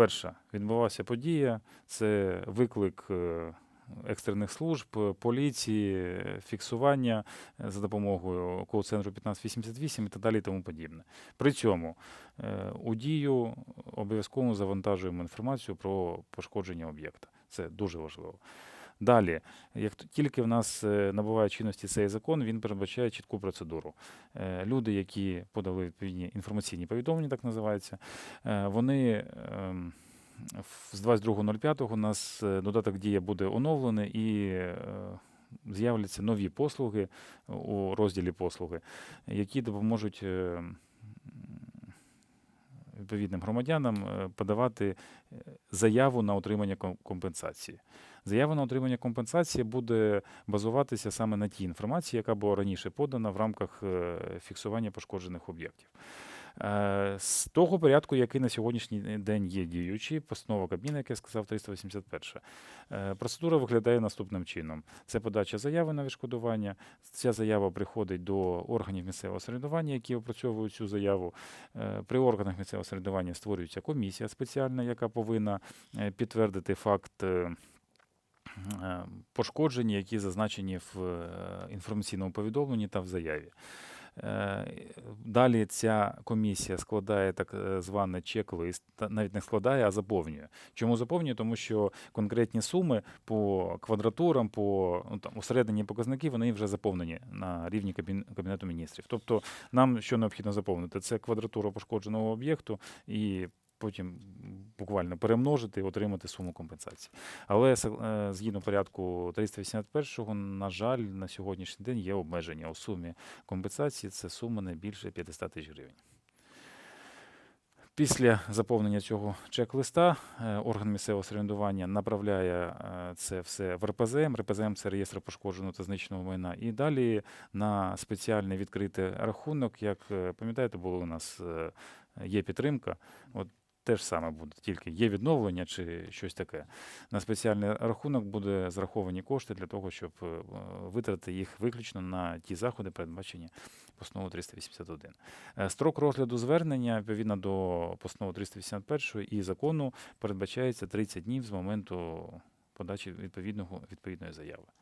перша відбувалася подія, це виклик е, екстрених служб, е, поліції, фіксування е, за допомогою кол-центру 1588 і так далі і тому подібне. При цьому у дію обов'язково завантажуємо інформацію про пошкодження об'єкта. Це дуже важливо. Далі, як тільки в нас е, набуває чинності цей закон, він передбачає чітку процедуру. Е, Люди, які подали відповідні інформаційні повідомлення, так називається, е, вони ем, з 22.05 у нас додаток дія буде оновлений і з'являться нові послуги у розділі послуги, які допоможуть. Відповідним громадянам е, подавати е, заяву на отримання компенсації. Заява на отримання компенсації буде базуватися саме на тій інформації, яка була раніше подана в рамках е, фіксування пошкоджених об'єктів. Е, З того порядку, який на сьогоднішній день є діючий, постанова Кабміна, як я сказав, 381. Е, Процедура виглядає наступним чином: це подача заяви на відшкодування. Ця заява приходить до органів місцевого самоврядування, які опрацьовують цю заяву. Е, При органах місцевого самоврядування створюється комісія спеціальна, яка повинна підтвердити факт. Пошкодження, які зазначені в інформаційному повідомленні та в заяві. Е, Далі ця комісія складає так е, званий чек-лист, навіть не складає, а заповнює. Чому заповнює? Тому що конкретні суми по квадратурам, по ну, там, усередині показники, вони вже заповнені на рівні Кабін- Кабінету міністрів. Тобто нам що необхідно заповнити? Це квадратура пошкодженого об'єкту і потім буквально перемножити і отримати суму компенсації. Але е, згідно порядку 381-го, на жаль, на сьогоднішній день є обмеження у сумі компенсації. Це сума не більше 500 тисяч гривень. Після заповнення цього чек-листа е, орган місцевого самоврядування направляє е, це все в РПЗМ. РПЗМ це реєстр пошкодженого та знищеного майна. І далі на спеціальний відкритий рахунок, як пам'ятаєте, було у нас є підтримка. От те ж саме буде, тільки є відновлення чи щось таке. На спеціальний рахунок буде зараховані кошти для того, щоб е, витратити їх виключно на ті заходи, передбачені постановою 381. Е, Строк розгляду звернення відповідно до постанови 381 і закону передбачається 30 днів з моменту подачі відповідного відповідної заяви.